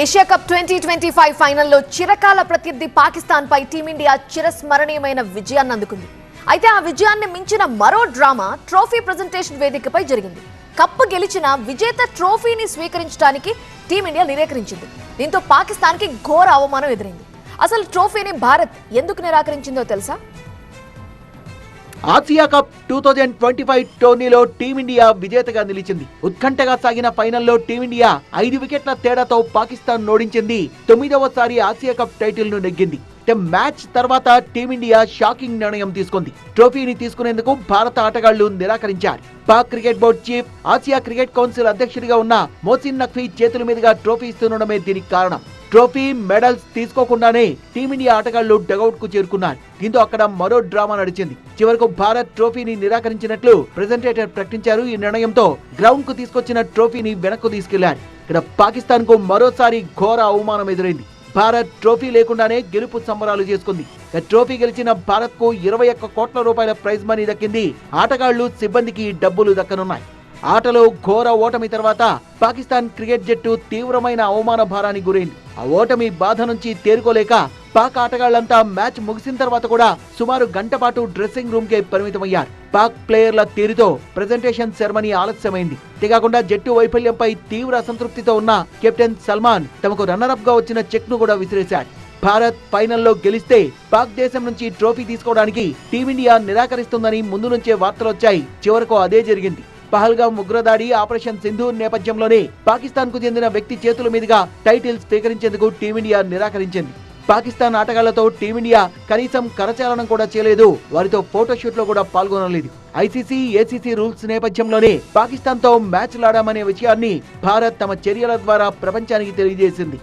Asia cup twenty twenty five ఫైనల్లో చిరకాల ప్రత్యర్థి పాకిస్తాన్ పై టీమిండియా చిరస్మరణీయమైన విజయాన్ని అందుకుంది. అయితే ఆ విజయాన్ని మించిన మరో డ్రామా ట్రోఫీ ప్రజెంటేషన్ వేదికపై జరిగింది. కప్పు గెలిచిన విజేత ట్రోఫీని స్వీకరించడానికి టీమిండియా నిరాకరించింది. దీంతో పాకిస్తాన్కి ఘోర అవమానం ఎదురైంది. అసలు ట్రోఫీని భారత్ ఎందుకు నిరాకరించిందో తెలుసా? Asia cup two thousand twenty five టోర్నీలో టీమిండియా విజేతగా నిలిచింది. ఉత్కంఠగా సాగిన ఫైనల్లో టీమిండియా ఐదు వికెట్ల తేడాతో పాకిస్తాన్ ఓడించింది తొమ్మిదవసారి ఆసియా కప్ టైటిల్ను నెగ్గింది మ్యాచ్ తర్వాత టీమిండియా షాకింగ్ నిర్ణయం తీసుకుంది. ట్రోఫీని తీసుకునేందుకు భారత ఆటగాళ్ళు నిరాకరించారు. Pak cricket board chief Asia cricket council అధ్యక్షుడిగా ఉన్న మోసిన్ నఖ్వీ చేతుల మీదుగా ట్రోఫీ ఇస్తుండడమే దీనికి కారణం. ట్రోఫీ మెడల్స్ తీసుకోకుండానే టీమిండియా ఆటగాళ్ళు డగౌట్కు చేరుకున్నారు. దీంతో అక్కడ మరో డ్రామా నడిచింది. చివరకు భారత్ ట్రోఫీని నిరాకరించినట్లు ప్రెజెంటేటర్ ప్రకటించారు. ఈ నిర్ణయంతో గ్రౌండ్కు తీసుకొచ్చిన ట్రోఫీని వెనక్కు తీసుకెళ్ళారు. ఇక్కడ పాకిస్తాన్కు మరోసారి ఘోర అవమానం ఎదురైంది. భారత్ ట్రోఫీ లేకుండానే గెలుపు సంబరాలు చేసుకుంది. ట్రోఫీ గెలిచిన భారత్కు ఇరవై ఒక్క కోట్ల రూపాయల ప్రైజ్ మనీ దక్కింది. ఆటగాళ్ళు సిబ్బందికి డబ్బులు దక్కనున్నాయి. ఆటలో ఘోర ఓటమి తర్వాత పాకిస్తాన్ క్రికెట్ జట్టు తీవ్రమైన అవమాన భారానికి గురైంది. ఆ ఓటమి బాధ నుంచి తేరుకోలేక పాక్ ఆటగాళ్ళంతా మ్యాచ్ ముగిసిన తర్వాత కూడా సుమారు గంట పాటు డ్రెస్సింగ్ రూమ్ కే పరిమితమయ్యారు. పాక్ ప్లేయర్ల తీరుతో ప్రెజెంటేషన్ సెరమనీ ఆలస్యమైంది. అంతేకాకుండా జట్టు వైఫల్యంపై తీవ్ర అసంతృప్తితో ఉన్న కెప్టెన్ సల్మాన్ తమకు రన్నరప్గా వచ్చిన చెక్ను కూడా విసిరేశాడు. భారత్ ఫైనల్లో గెలిస్తే పాక్ దేశం నుంచి ట్రోఫీ తీసుకోవడానికి టీమిండియా నిరాకరిస్తుందని ముందు నుంచే వార్తలొచ్చాయి. చివరకు అదే జరిగింది. పహల్గాం ఉగ్రదాడి ఆపరేషన్ సింధూర్ నేపథ్యంలోనే పాకిస్తాన్కు చెందిన వ్యక్తి చేతుల మీదుగా టైటిల్ స్వీకరించేందుకు టీమిండియా నిరాకరించింది. పాకిస్తాన్ ఆటగాళ్ళతో టీమిండియా కనీసం కరచాలనం కూడా చేయలేదు. వారితో ఫోటోషూట్లో కూడా పాల్గొనలేదు. ఐసీసీ ఏసీసీ రూల్స్ నేపథ్యంలోనే పాకిస్తాన్తో మ్యాచ్ విషయాన్ని భారత్ తమ చర్యల ద్వారా ప్రపంచానికి తెలియజేసింది.